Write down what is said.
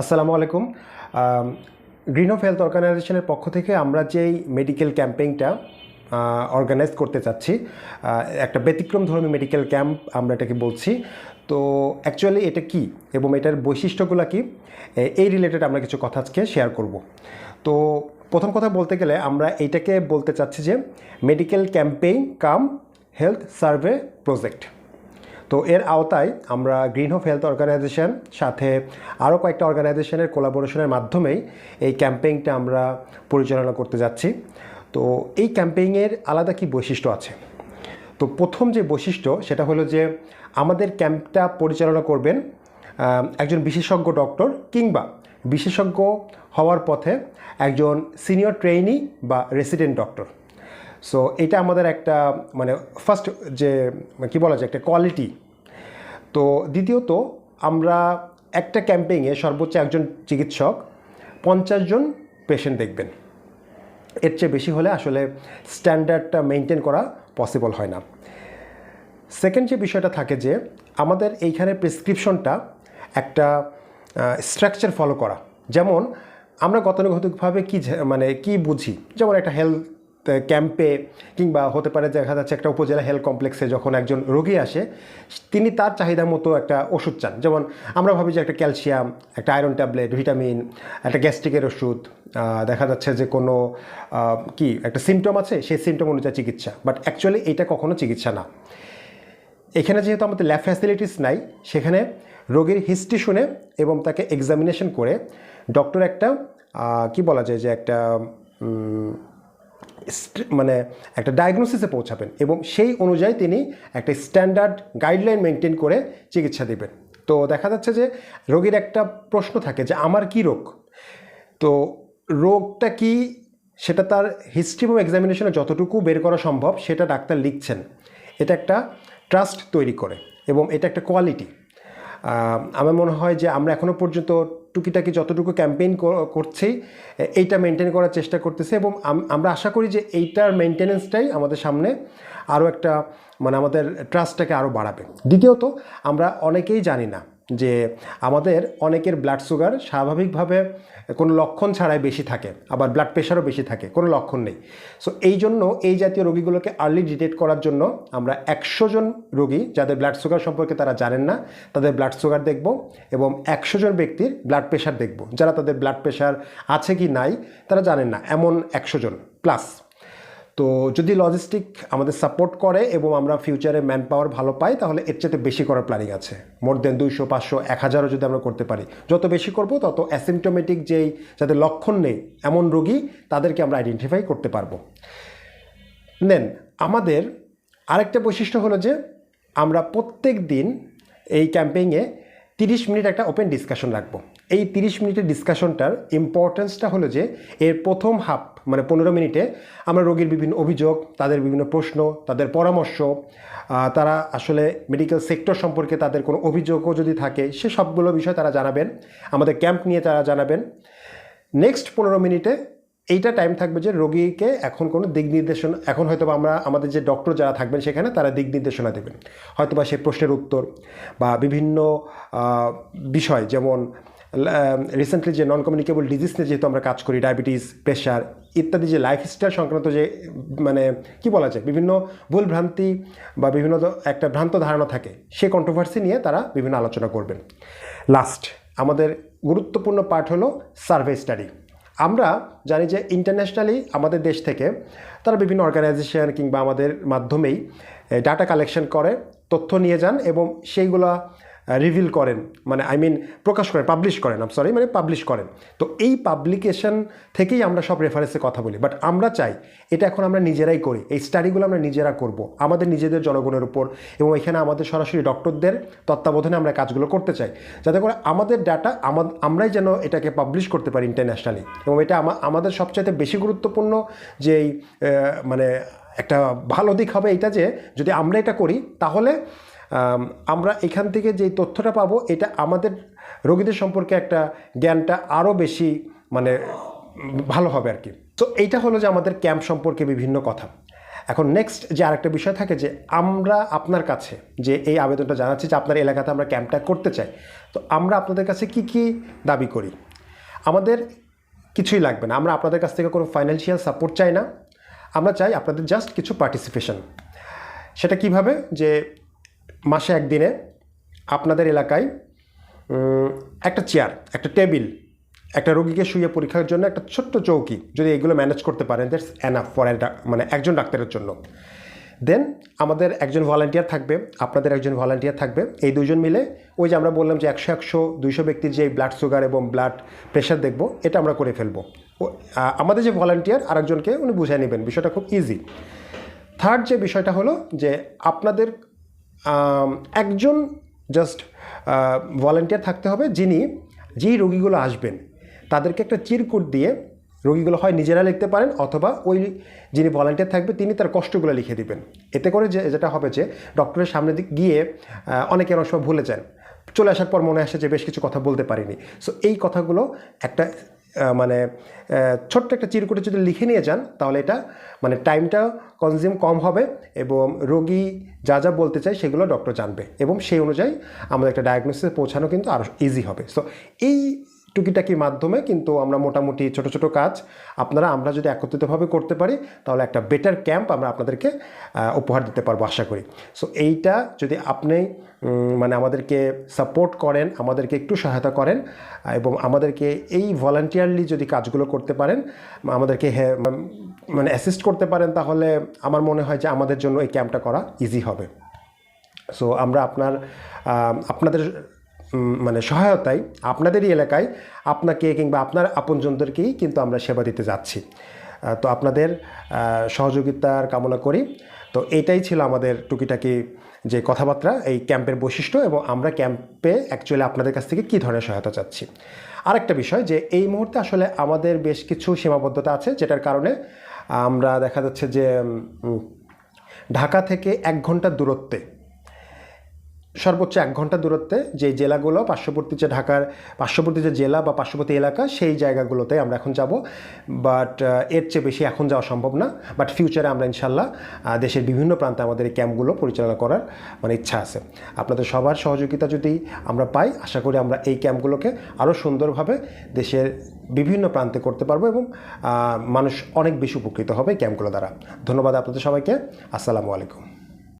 আসসালামু আলাইকুম। Green of health অর্গানাইজেশনের পক্ষ থেকে আমরা যেই মেডিকেল ক্যাম্পেইনটা অর্গানাইজ করতে চাচ্ছি একটা ব্যতিক্রম ধর্মী মেডিকেল ক্যাম্প আমরা এটাকে বলছি। তো অ্যাকচুয়ালি এটা কি এবং এটার বৈশিষ্ট্যগুলো কি? এই রিলেটেড আমরা কিছু কথা আজকে শেয়ার করব। তো প্রথম কথা বলতে গেলে আমরা এইটাকে বলতে চাচ্ছি যে medical campaign cum health survey project তো এর আওতায় আমরা গ্রিন হোপ হেলথ অর্গানাইজেশন সাথে আরও কয়েকটা অর্গানাইজেশনের কোলাবোরেশনের মাধ্যমেই এই ক্যাম্পেইনটা আমরা পরিচালনা করতে যাচ্ছি। তো এই ক্যাম্পেইনের আলাদা কি বৈশিষ্ট্য আছে? তো প্রথম যে বৈশিষ্ট্য সেটা হলো যে আমাদের ক্যাম্পটা পরিচালনা করবেন একজন বিশেষজ্ঞ ডক্টর কিংবা বিশেষজ্ঞ হওয়ার পথে একজন সিনিয়র ট্রেইনি বা রেসিডেন্ট ডক্টর সো এটা আমাদের একটা মানে ফার্স্ট যে, কি বলা যায়, একটা কোয়ালিটি তো দ্বিতীয়ত, আমরা একটা ক্যাম্পেইনে সর্বোচ্চ একজন চিকিৎসক পঞ্চাশ জন পেশেন্ট দেখবেন। এর চেয়ে বেশি হলে আসলে স্ট্যান্ডার্ডটা মেনটেন করা পসিবল হয় না। সেকেন্ড যে বিষয়টা থাকে যে, আমাদের এইখানে প্রেসক্রিপশনটা একটা স্ট্রাকচার ফলো করা। যেমন, আমরা গতানুগতিকভাবে কী মানে কি বুঝি? যেমন একটা হেলথ ক্যাম্পে কিংবা হতে পারে দেখা যাচ্ছে একটা উপজেলা হেলথ কমপ্লেক্সে যখন একজন রোগী আসে, তিনি তার চাহিদা মতো একটা ওষুধ চান। যেমন আমরা ভাবি যে একটা ক্যালসিয়াম, একটা আয়রন ট্যাবলেট ভিটামিন একটা গ্যাস্ট্রিকের ওষুধ দেখা যাচ্ছে যে কোনো কি একটা সিমটম আছে, সেই সিমটম অনুযায়ী চিকিৎসা। বাট অ্যাকচুয়ালি এটা কখনো চিকিৎসা না। এখানে যেহেতু আমাদের ল্যাব ফ্যাসিলিটিস নাই, সেখানে রোগীর হিস্ট্রি শুনে এবং তাকে এক্সামিনেশন করে ডক্টর একটা কি বলা যায় যে একটা মানে একটা ডায়াগনোসিসে পৌঁছাবেন এবং সেই অনুযায়ী তিনি একটা স্ট্যান্ডার্ড গাইডলাইন মেনটেন করে চিকিৎসা দেবেন। তো দেখা যাচ্ছে যে রোগীর একটা প্রশ্ন থাকে যে আমার কি রোগ? তো রোগটা কি? সেটা তার হিস্ট্রি এবং এক্সামিনেশনে যতটুকু বের করা সম্ভব সেটা ডাক্তার লিখছেন। এটা একটা ট্রাস্ট তৈরি করে এবং এটা একটা কোয়ালিটি আমার মনে হয় যে আমরা এখনও পর্যন্ত টুকিটাকি যতটুকু ক্যাম্পেইন করছি, এইটা মেনটেন করার চেষ্টা করতেছে এবং আমরা আশা করি যে এইটার মেনটেনেন্সটাই আমাদের সামনে আরও একটা মানে আমাদের ট্রাস্টটাকে আরও বাড়াবে। দ্বিতীয়ত, আমরা অনেকেই জানি না যে আমাদের অনেকের ব্লাড সুগার স্বাভাবিকভাবে কোনো লক্ষণ ছাড়াই বেশি থাকে, আবার ব্লাড প্রেশারও বেশি থাকে, কোনো লক্ষণ নেই। সো এই জন্য এই জাতীয় রোগীগুলোকে আর্লি ডিটেক্ট করার জন্য আমরা একশো জন রোগী যাদের ব্লাড সুগার সম্পর্কে তারা জানেন না, তাদের ব্লাড সুগার দেখব এবং একশো জন ব্যক্তির ব্লাড প্রেশার দেখব। যারা তাদের ব্লাড প্রেশার আছে কি নাই, তারা জানেন না, এমন একশো জন প্লাস তো যদি লজিস্টিক আমাদের সাপোর্ট করে এবং আমরা ফিউচারে ম্যান পাওয়ার ভালো পাই, তাহলে এর চেয়ে বেশি করার প্ল্যানিং আছে। মোর দেন দুইশো, পাঁচশো, এক হাজারও যদি আমরা করতে পারি। যত বেশি করব, তত অ্যাসিমটোমেটিক যেই যাদের লক্ষণ নেই এমন রোগী, তাদেরকে আমরা আইডেন্টিফাই করতে পারব। দেন আমাদের আরেকটা বৈশিষ্ট্য হলো যে, আমরা প্রত্যেক দিন এই ক্যাম্পেইনে তিরিশ মিনিট একটা ওপেন ডিসকাশন রাখব। এই তিরিশ মিনিটের ডিসকাশনটার ইম্পর্টেন্সটা হলো যে, এর প্রথম হাফ মানে পনেরো মিনিটে আমরা রোগীর বিভিন্ন অভিযোগ, তাদের বিভিন্ন প্রশ্ন, তাদের পরামর্শ তারা আসলে মেডিকেল সেক্টর সম্পর্কে তাদের কোনো অভিযোগও যদি থাকে, সে সবগুলো বিষয় তারা জানাবেন। আমাদের ক্যাম্প নিয়ে তারা জানাবেন। নেক্সট পনেরো মিনিটে এইটা টাইম থাকবে যে রোগীকে এখন কোনো দিক নির্দেশনা, এখন হয়তো আমরা, আমাদের যে ডক্টর যারা থাকবেন সেখানে তারা দিক নির্দেশনা দেবেন। হয়তো বা সেই প্রশ্নের উত্তর বা বিভিন্ন বিষয় যেমন রিসেন্টলি যে নন কমিউনিকেবল ডিজিজ নিয়ে যেহেতু আমরা কাজ করি ডায়াবেটিস প্রেশার ইত্যাদি যে লাইফস্টাইল সংক্রান্ত যে মানে কি বলা যায়, বিভিন্ন ভুল ভ্রান্তি বা বিভিন্ন একটা ভ্রান্ত ধারণা থাকে সেই কন্ট্রোভার্সি নিয়ে তারা বিভিন্ন আলোচনা করবেন। লাস্ট আমাদের গুরুত্বপূর্ণ পার্ট হলো সার্ভে স্টাডি আমরা জানি যে ইন্টারন্যাশনালি আমাদের দেশ থেকে তারা বিভিন্ন অর্গানাইজেশন কিংবা আমাদের মাধ্যমেই ডাটা কালেকশন করে, তথ্য নিয়ে যান এবং সেইগুলা রিভিল করেন। মানে আই মিন প্রকাশ করেন পাবলিশ করেন আম সরি মানে পাবলিশ করেন। তো এই পাবলিকেশন থেকেই আমরা সব রেফারেন্সে কথা বলি। বাট আমরা চাই, এটা এখন আমরা নিজেরাই করি। এই স্টাডিগুলো আমরা নিজেরা করব। আমাদের নিজেদের জনগণের উপর এবং এখানে আমাদের সরাসরি ডক্টরদের তত্ত্বাবধানে আমরা কাজগুলো করতে চাই। যাতে করে আমাদের ডাটা আমরাই যেন এটাকে পাবলিশ করতে পারি ইন্টারন্যাশনালি এবং এটা আমা- আমাদের সবচাইতে বেশি গুরুত্বপূর্ণ যেই মানে একটা ভালো দিক হবে এটা যে, যদি আমরা এটা করি, তাহলে আমরা এখান থেকে যে তথ্যটা পাবো, এটা আমাদের রোগীদের সম্পর্কে একটা জ্ঞানটা আরও বেশি মানে ভালো হবে আর কি। তো এইটা হলো যে আমাদের ক্যাম্প সম্পর্কে বিভিন্ন কথা। এখন নেক্সট যে আরেকটা বিষয় থাকে যে আমরা আপনার কাছে যে এই আবেদনটা জানাচ্ছি যে আপনার এলাকাতে আমরা ক্যাম্পটা করতে চাই, তো আমরা আপনাদের কাছে কি কি দাবি করি? আমাদের কিছুই লাগবে না। আমরা আপনাদের কাছ থেকে কোনো ফাইন্যান্সিয়াল সাপোর্ট চাই না। আমরা চাই আপনাদের জাস্ট কিছু পার্টিসিপেশন সেটা কীভাবে? যে মাসে একদিনে আপনাদের এলাকায় একটা চেয়ার, একটা টেবিল, একটা রোগীকে শুয়ে পরীক্ষার জন্য একটা ছোট্ট চৌকি, যদি এগুলো ম্যানেজ করতে পারেন দ্যাটস এনাফ ফর মানে একজন ডাক্তারের জন্য। দেন আমাদের একজন ভলান্টিয়ার থাকবে, আপনাদের একজন ভলান্টিয়ার থাকবে। এই দুজন মিলে ওই যে আমরা বললাম যে একশো একশো, দুইশো ব্যক্তির যে ব্লাড সুগার এবং ব্লাড প্রেশার দেখব, এটা আমরা করে ফেলব। আমাদের যে ভলান্টিয়ার আরেকজনকে উনি বুঝিয়ে নেবেন, বিষয়টা খুব ইজি থার্ড যে বিষয়টা হলো যে আপনাদের একজন জাস্ট ভলেন্টিয়ার থাকতে হবে যিনি যেই রোগীগুলো আসবেন, তাদেরকে একটা চিরকুট দিয়ে রোগীগুলো হয় নিজেরা লিখতে পারেন অথবা ওই যিনি ভলেন্টিয়ার থাকবে তিনি তার কষ্টগুলো লিখে দিবেন। এতে করে যে, যেটা হবে যে ডক্টরের সামনে দিক গিয়ে অনেকে অনেক সময় ভুলে যান। চলে আসার পর মনে আসে যে, বেশ কিছু কথা বলতে পারিনি। সো এই কথাগুলো একটা মানে ছোট্ট একটা চিরকুটে যদি লিখে নিয়ে যান, তাহলে এটা মানে টাইমটা কনজিউম কম হবে এবং রোগী যা যা বলতে চায় সেগুলো ডক্টর জানবে এবং সেই অনুযায়ী আমাদের একটা ডায়াগনোসিসে পৌঁছানো কিন্তু আরও ইজি হবে। সো এই টুকিটাকির মাধ্যমে কিন্তু আমরা মোটামুটি ছোট ছোট কাজ আপনারা, আমরা যদি একত্রিতভাবে করতে পারি, তাহলে একটা বেটার ক্যাম্প আমরা আপনাদেরকে উপহার দিতে পারব আশা করি। সো এইটা যদি আপনি মানে আমাদেরকে সাপোর্ট করেন, আমাদেরকে একটু সহায়তা করেন এবং আমাদেরকে এই ভলান্টিয়ারলি যদি কাজগুলো করতে পারেন, আমাদেরকে মানে অ্যাসিস্ট করতে পারেন, তাহলে আমার মনে হয় যে আমাদের জন্য এই ক্যাম্পটা করা ইজি হবে। সো আমরা আপনার আপনাদের মানে সহায়তায় আপনাদেরই এলাকায় আপনাকে কিংবা আপনার আপনজনদেরকেই কিন্তু আমরা সেবা দিতে যাচ্ছি। তো আপনাদের সহযোগিতার কামনা করি। তো এটাই ছিল আমাদের টুকিটাকি যে কথাবার্তা, এই ক্যাম্পের বৈশিষ্ট্য এবং আমরা ক্যাম্পে অ্যাকচুয়ালি আপনাদের কাছ থেকে কী ধরনের সহায়তা চাচ্ছি। আরেকটা বিষয় যে এই মুহূর্তে আসলে আমাদের বেশ কিছু সীমাবদ্ধতা আছে, যেটার কারণে আমরা দেখা যাচ্ছে যে ঢাকা থেকে এক ঘণ্টার দূরত্বে সর্বোচ্চ এক ঘণ্টা দূরত্বে যে জেলাগুলো পার্শ্ববর্তী যে ঢাকার পার্শ্ববর্তী যে জেলা বা পার্শ্ববর্তী এলাকা, সেই জায়গাগুলোতে আমরা এখন যাব। বাট এর চেয়ে বেশি এখন যাওয়া সম্ভব না। বাট ফিউচারে আমরা ইনশাল্লাহ দেশের বিভিন্ন প্রান্তে আমাদের এই ক্যাম্পগুলো পরিচালনা করার মানে ইচ্ছা আছে। আপনাদের সবার সহযোগিতা যদি আমরা পাই, আশা করি আমরা এই ক্যাম্পগুলোকে আরও সুন্দরভাবে দেশের বিভিন্ন প্রান্তে করতে পারব এবং মানুষ অনেক বেশি উপকৃত হবে ক্যাম্পগুলো দ্বারা। ধন্যবাদ আপনাদের সবাইকে। আসসালামু আলাইকুম।